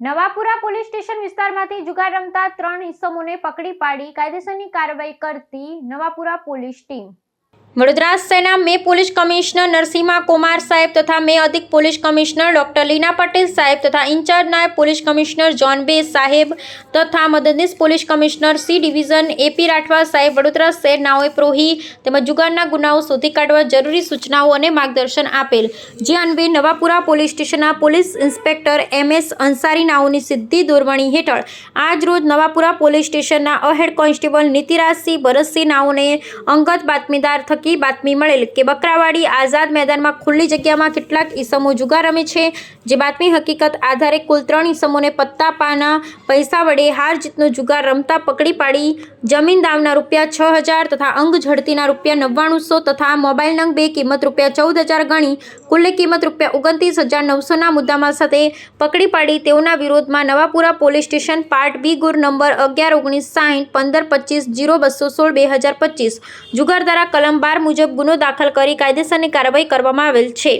Navapura police station વિસ્તારમાંથી જુગાર રમતા ત્રણ ઇસમોને પકડી પાડી કાયદેસરની કાર્યવાહી કરતી નવાપુરા પોલીસ ટીમ. વડોદરા સેના મે પોલીસ કમિશનર નરસિંહા કુમાર સાહેબ તથા મે અધિક police commissioner doctor Leena Patel Saheb તથા ઇન્ચાર્જ નાયબ પોલીસ કમિશનર જોન બે સાહેબ તથા મદદનીશ police commissioner C division A P Rathwa Saheb Vadodara સેનાઓએ પ્રોહી તેમજ જુગારના ગુનાઓ શોધી કાઢવા જરૂરી સૂચનાઓ અને માર્ગદર્શન આપેલ. જે અન્વયે નવાપુરા પોલીસ સ્ટેશનના police inspector M S Ansari નાઓની સિદ્ધિ દોરવણી હેઠળ આજ રોજ નવાપુરા પોલીસ સ્ટેશનના અહેડ કોન્સ્ટેબલ નીતિરાજસિંહ ભરતસિંહ નાઓને અંગત બાતમીદાર થકી બાતમી મળેલ કે બકરાવાડી આઝાદ મેદાનમાં ખુલ્લી જગ્યામાં કેટલાક ઈસમો જુગાર રમે છે. જે બાતમી હકીકત આધારે કુલ ત્રણ ઈસમોને પત્તા પાના પૈસા વડે હાર જીતનો જુગાર રમતા પકડી પાડી. જમીન દાવના રૂપિયા છ હજાર તથા અંગ ઝડતીના રૂપિયા નવ્વાણુંસો તથા મોબાઈલ નંગ બે કિંમત રૂપિયા ચૌદ હજાર ગણી કુલ કિંમત રૂપિયા ઓગણત્રીસ હજાર નવસોના મુદ્દામાલ સાથે પકડી પાડી તેઓના વિરોધમાં Navapura police station part B ગુર નંબર અગિયાર ઓગણીસ સાઠ પંદર પચીસ જીરો બસો સોળ બે હજાર પચીસ જુગાર દ્વારા કલમ બાર મુજબ ગુનો દાખલ કરી કાયદેસરની કાર્યવાહી કરવામાં આવેલ છે.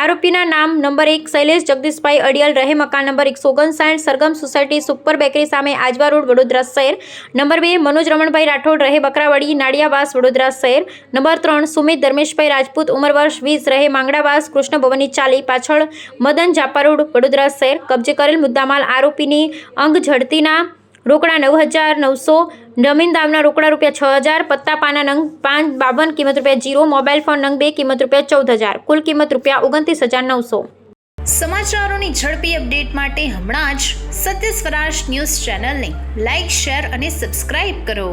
આરોપીના નામ નંબર એક શૈલેષ જગદીશભાઈ અડિયલ રહે મકાન નંબર એકસો ઓગણસાઠ સરગમ સોસાયટી સુપર બેકરી સામે આજવા રોડ, વડોદરા શહેર. નંબર બે મનોજ રમણભાઈ રાઠોડ રહે બકરાવાડી, નાડિયાવાસ, વડોદરા શહેર. નંબર ત્રણ સુમિત ધર્મેશભાઈ રાજપૂત, ઉંમર વર્ષ વીસ રહે માંગડાવાસ, કૃષ્ણ ભવનની ચાલી પાછળ મદન જાપા રોડ વડોદરા શહેર. કબજે કરેલ મુદ્દામાલ આરોપીની અંગ ઝડતીના રોકડા નવ હજાર નવસો જમીન દામના રોકડા રૂપિયા છ હજાર, પત્તા પાના નંગ પાંચ, બાવન કિંમત રૂપિયા જીરો, મોબાઈલ ફોન નંગ બે કિંમત રૂપિયા ચૌદ હજાર, કુલ કિંમત રૂપિયા ઓગણત્રીસ હજાર નવસો. સમાચારોની ઝડપી અપડેટ માટે હમણાં જ સત્ય સ્વરાજ ન્યૂઝ ચેનલને લાઇક શેર અને સબસ્ક્રાઇબ કરો.